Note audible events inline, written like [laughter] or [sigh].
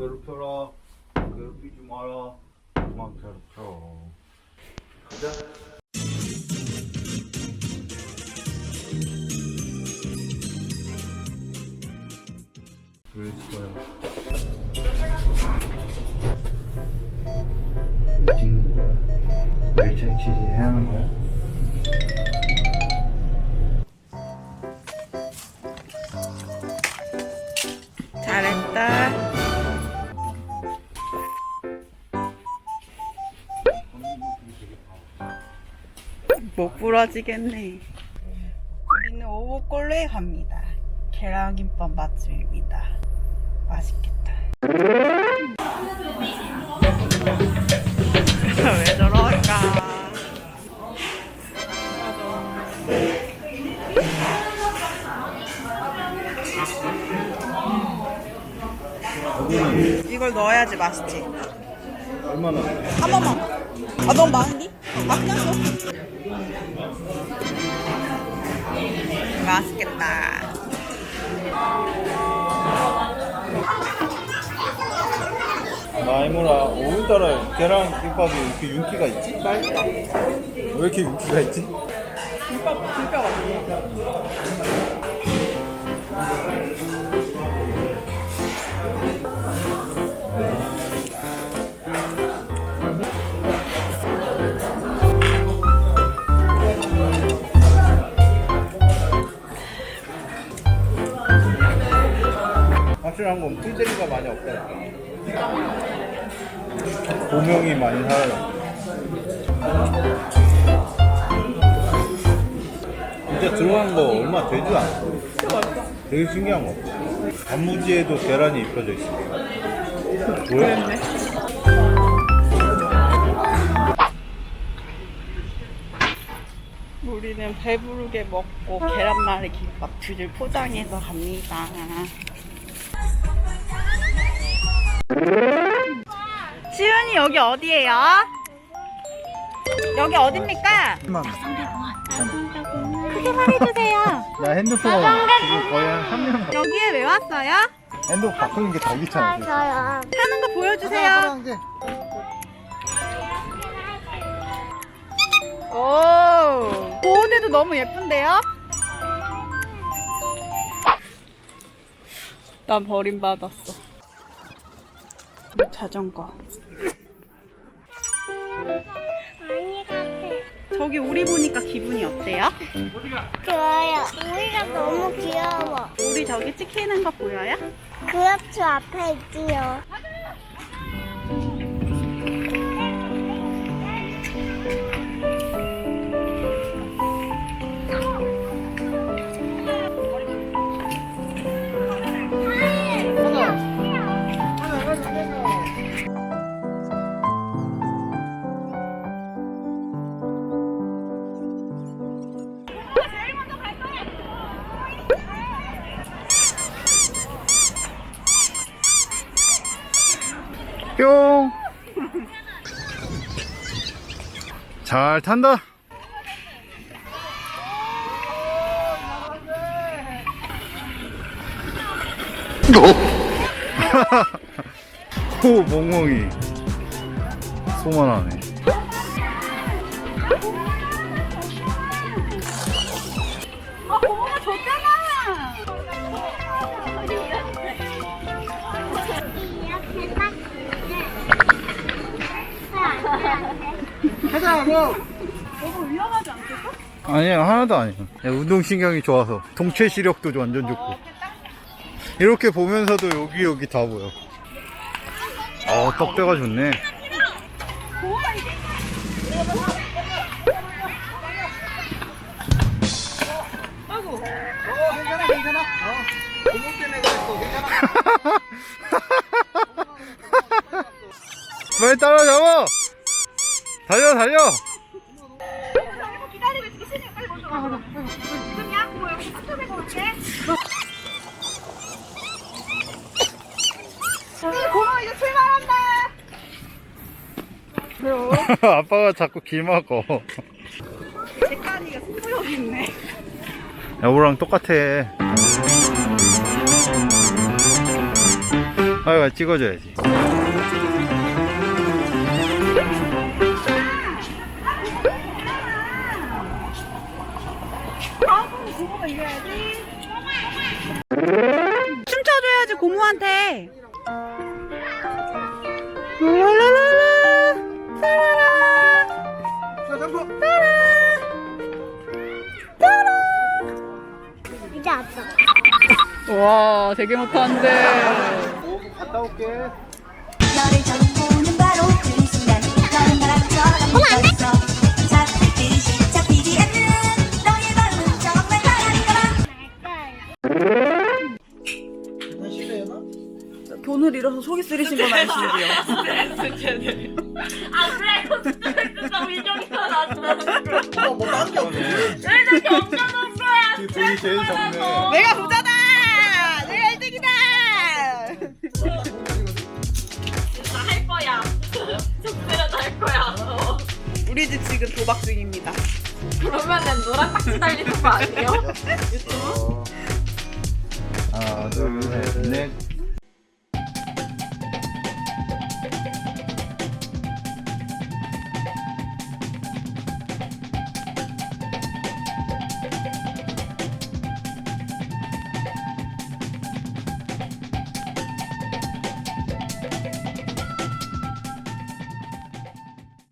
괴롭혀라. 괴롭히지 마라. 그만 괴롭혀. 가자. 왜 있어요? 왜 찍는 거야? 왜 채취 해야 하는 거야? 못 부러지겠네. 우리는 오복골로에 갑니다. 계란김밥 맛집입니다. 맛있겠다. [laughs] 왜 저럴까? 이걸 넣어야지 맛있지. 얼마나? 한 번만. 아, 너무 많은데? 아, 그냥 써. 맛있겠다. 마이모라 오늘따라 계란 김밥이 이렇게 윤기가 있지? 맛있다. 왜 이렇게 윤기가 있지? 김밥, 김밥 같아. 확실한 건 풀제리가 많이 없다. 고명이 많이 사라졌어. 진짜 들어간 거 얼마 되지도 않아. 되게 신기한 거. 단무지에도 계란이 입혀져 있어. 뭐야? 우리는 배부르게 먹고 계란말이 김밥 둘을 포장해서 갑니다. 시윤이 여기 어디예요? 여기 어딥니까? 크게 말해주세요. 나 핸드폰 지금 거의 한 3년 여기에 왜 왔어요? 핸드폰 바꾸는 게 더 귀찮아. 지금. 하는 거 보여주세요. 오, 보호대도 너무 예쁜데요? 난 버림받았어. 자전거. 저기 우리 보니까 기분이 어때요? 좋아요. 우리가 너무 귀여워. 우리 저기 찍히는 거 보여요? 그렇죠 앞에 있지요. 뿅! 잘 탄다! 오, [laughs] 멍멍이. 소만하네. 너무 위험하지 않겠어? 아니야, 하나도 아니야. 야, 운동신경이 좋아서. 동체 시력도 완전 좋고. 이렇게 보면서도 여기, 여기 다 보여. 어, 떡대가 좋네. 아이고. [laughs] 빨리 따라잡아! 달려, 달려! [laughs] 아빠가 자꾸 길 막어. 색깔이가 승부욕 있네. 여보랑 똑같아. 아이가 찍어줘야지. 춤춰줘야지 고모한테. 이제 왔어. 와 되게 못하는데. 갔다 올게. 잃어서 속이 쓰리신 건 아니시지요? 아 그래 진짜 위정이가 나왔어 뭐딴게 없네. 왜 이렇게 없어졌어 거야 돈이 제일 적네. 내가 부자다. 내가 1등이다. 진짜 할 거야 적대는 할 거야 어. 우리 집 지금 도박 중입니다. 그러면은 노란 딱지 달리는 거 아니에요? 하나, 둘, 셋, 넷,